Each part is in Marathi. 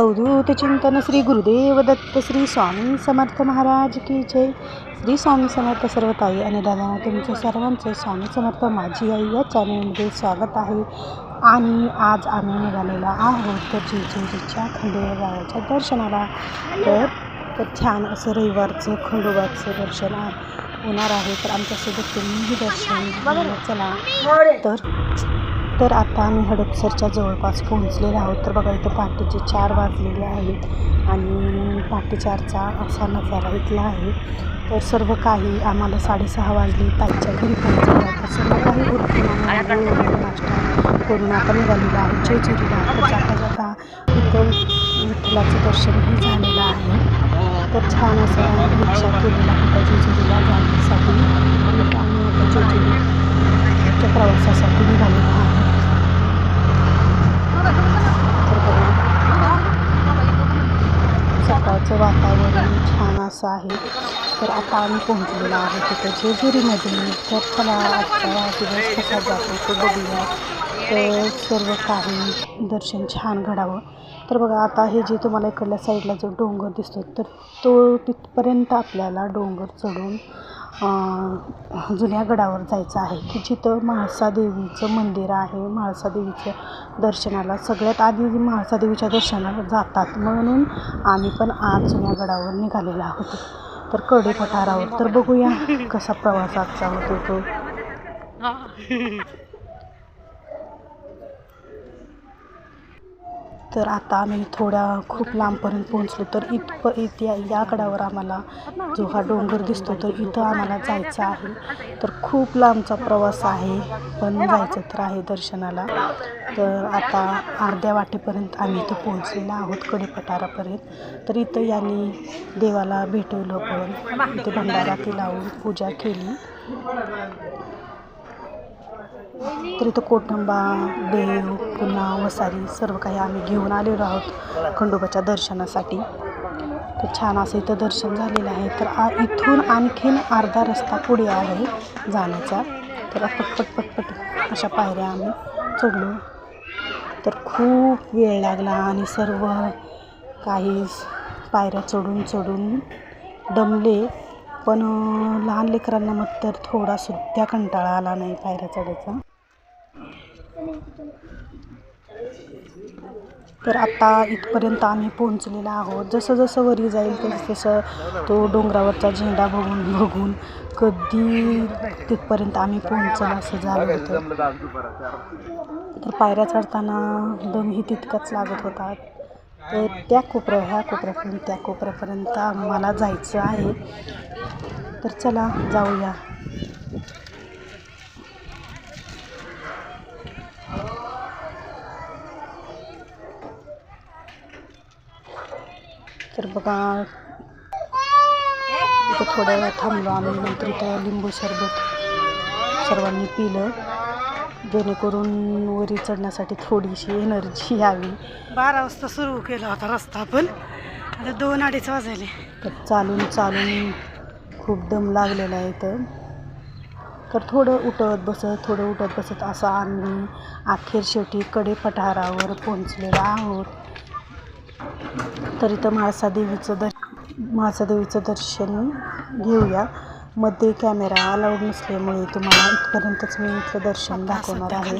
अवधूत चिंतन श्री गुरुदेव दत्त श्री स्वामी समर्थ महाराज की जय। श्री स्वामी समर्थ सर्व ताई आणि दादा तुमचं सर्वांचं स्वामी समर्थ माझी आई या चॅनलमध्ये स्वागत आहे. आणि आज आम्ही निघालेला आहोत तर जेजुरीच्या खंडोबा दर्शनाला. तर छान असं रविवारचं खंडोबाचं दर्शन होणार आहे. तर आमच्यासोबत तुम्हीही दर्शन चला. तर तर आता आम्ही हडपसरच्या जवळपास पोहोचलेलो आहोत. तर बघा इथं पहाटेचे चार वाजलेले आहेत आणि पहाटे चारचा असा नजारा इथला आहे. तर सर्व काही आम्हाला साडेसहा वाजले. ताईच्या घरी पोहोचलं तर सर्व काही उरकून नाश्ता करून आता निघालेलो आहे जेजुरीला तर जाता जाता इथं विठ्ठलाचं दर्शनही झालेलं आहे. तर छान असं रिक्षा केलेला होता जेजुरीला जाण्यासाठी. आणि आम्ही आता जेजुरीच्या प्रवासासाठी निघालेला आहे सकाळचं वातावरण छान असं आहे. तर आता आम्ही पोहोचलेलो आहे तिथं जेजुरीमध्ये तर चला आजचा दिवस कसा जातो तो बघूया. तर सर्व काही दर्शन छान घडावं. तर बघा आता हे जे तुम्हाला इकडल्या साईडला जो डोंगर दिसतो तर तो तिथपर्यंत आपल्याला डोंगर चढून जुन्या गडावर जायचं आहे की जिथं म्हाळसादेवीचं मंदिर आहे. म्हाळसादेवीचं दर्शनाला सगळ्यात आधी म्हाळसादेवीच्या दर्शनाला जातात. म्हणून आम्ही पण आज जुन्या गडावर निघालेलो आहोत. तर कडे पठारावर तर बघूया कसा प्रवास आजचा होतो तो. तर आता आम्ही थोड्या खूप लांबपर्यंत पोहोचलो तर इथप इथे या गडावर आम्हाला जो हा डोंगर दिसतो तर इथं आम्हाला जायचं आहे. तर खूप लांबचा प्रवास आहे पण जायचं तर आहे दर्शनाला. तर आता अर्ध्या वाटेपर्यंत आम्ही इथं पोहोचलेलो आहोत कडेपठारापर्यंत. तर इथं यांनी देवाला भेटवलं पण इथे भंडारा ती लावून पूजा केली. तर इथं कोटंबा देव पुन्हा वसारी सर्व काही आम्ही घेऊन आलेलो आहोत खंडोबाच्या दर्शनासाठी. तर छान असं इथं दर्शन झालेलं आहे. तर आ इथून आणखीन अर्धा रस्ता पुढे आहे जाण्याचा. तर पटपट पटपट अशा पायऱ्या आम्ही चढलो. तर खूप वेळ लागला आणि सर्व काही पायऱ्या चढून चढून दमले. पण लहान लेकरांना मग तर थोडा सुद्धा कंटाळा आला नाही पायऱ्या चढायचा. तर आता इथपर्यंत आम्ही पोहोचलेलो आहोत. जसं जसं वरी जाईल तसं तसं तो डोंगरावरचा झेंडा बघून बघून कधी तिथपर्यंत आम्ही पोहोचलं असं झालं होतं. तर पायऱ्या चढताना दमही तितकाच लागत होता तर त्या कोपऱ्या ह्या कोपऱ्यापर्यंत त्या कोपऱ्यापर्यंत आम्हाला जायचं आहे. तर चला जाऊया. तर बघा इथं थोड्या वेळ थांबलो आम्ही नंतर इथं लिंबू सरबत सर्वांनी पिलं. जेणेकरून वरी चढण्यासाठी थोडीशी एनर्जी यावी. बारा वाजता सुरू केला होता रस्ता पण आता दोन अडीच वाजले तर चालून चालून खूप दम लागलेला आहे इथं. तर थोडं उठत बसत थोडं उठत बसत असं आम्ही अखेर शेवटी कडे पठारावर पोहोचलेलो आहोत. तर इथं म्हाळसा देवीचं दर म्हाळसा देवीचं दर्शन घेऊया. मध्ये कॅमेरा अलाउड नसल्यामुळे तुम्हाला इथपर्यंतच मी इथलं दर्शन दाखवणार आहे.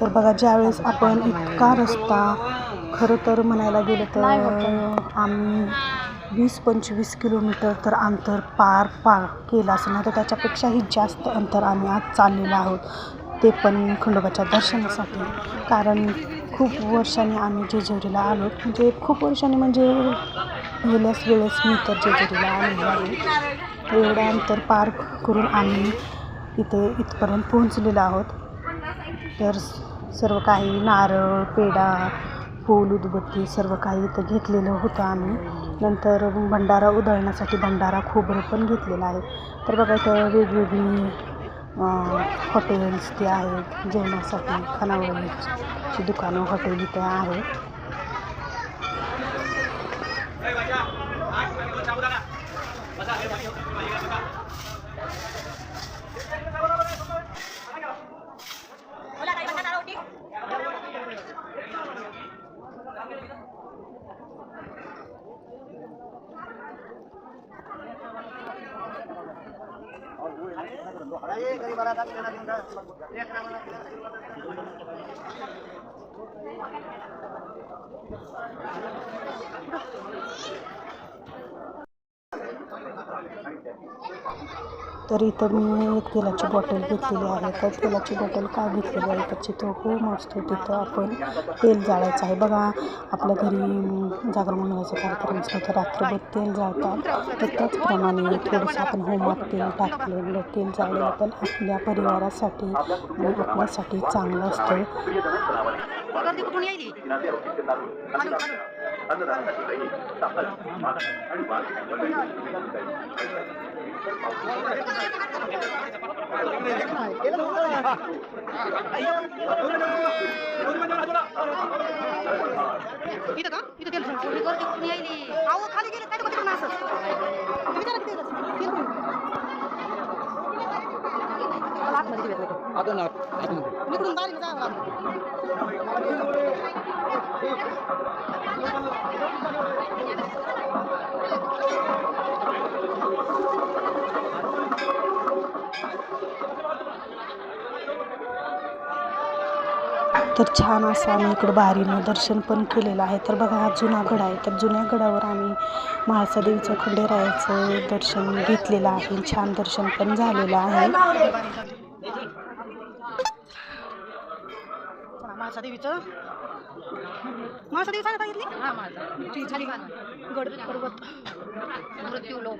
तर बघा ज्यावेळेस आपण इतका रस्ता खरं तर म्हणायला गेलं तर आम्ही वीस पंचवीस किलोमीटर तर अंतर पार पार केलं असं नाही तर त्याच्यापेक्षाही जास्त अंतर आम्ही आज चाललेलो आहोत. ते पण खंडोबाच्या दर्शनासाठी. कारण खूप वर्षांनी आम्ही जेजुरीला आलो. म्हणजे खूप वर्षांनी म्हणजे गेल्याच वेळेस मी तर जेजुरीला आलेलो आहे एवढं अंतर पार करून आम्ही इथे इथपर्यंत पोहोचलेलो आहोत. तर सर्व काही नारळ पेढा फूल उदबत्ती सर्व काही इथं घेतलेलं होतं आम्ही. नंतर भंडारा उधळण्यासाठी भंडारा खोबरं पण घेतलेलं आहे. तर बघा इथं वेगवेगळी हॉटेल्स ते आहेत जेवणासाठी खानावळीची दुकानं हॉटेल इथे आहेत. Thank you. तर इथं मी एक तेलाची बॉटल घेतलेली आहे. तर तेलाची बॉटल का घेतलेली आहे? तर चित्र खूप असतो तिथं आपण तेल जाळायचं आहे. बघा आपल्या घरी जागरण मंडळाचा कार्यक्रम असतो. तर रात्रभर तेल जाळतात. तर त्याचप्रमाणे थोडंसं आपण होमात तेल टाकलेलं तेल जाळलेलं पण आपल्या परिवारासाठी आणि आपल्यासाठी चांगलं असतं. गर्दी कुठून येईल इथं का इथं तेल गर्दी कुठून येईल अहो खाली गेलं काय असं तुम्ही तेल आतमध्ये दिव्यात इकडून बारीक जावं लागतं तर छान असं आम्ही इकडं बारीनं दर्शन पण केलेलं आहे. तर बघा हा जुना गड आहे. तर जुन्या गडावर आम्ही म्हाळसा देवीचं खंडेरायाचं दर्शन घेतलेलं आहे. छान दर्शन पण झालेलं आहे. मासा देवीचं मासा देवी सांगता घेतली हा माझा झाली. गड पर्वत. मृत्यू लोक.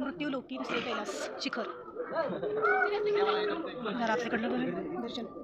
मृत्यू लोकी दुसरे कैलास शिखर. घरातल्याकडलं बघ, दर्शन.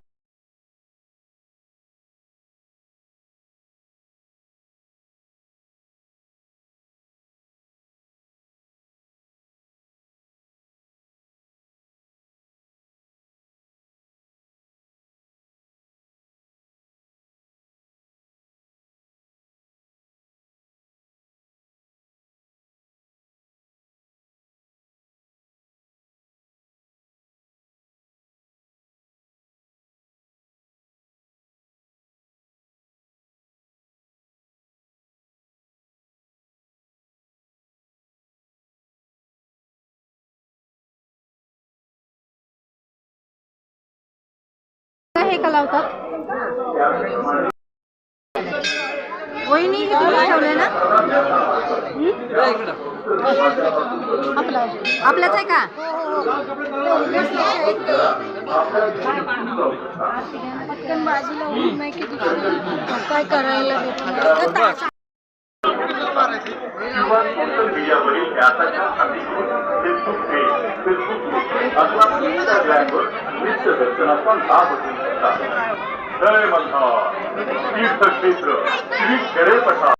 हे का लावतात वहिनी हे तुम्ही ठेवले ना? आपला आपल्याच आहे का? पटकन बाजूला होत नाही की काय करायला देतो किंवा फेसबुक फेसबुक अथवा इंस्टाग्रामवर नित्य दर्शनाचा लाभ घेऊ शकता जय मल्हार तीर्थक्षेत्र श्री खेडे पठार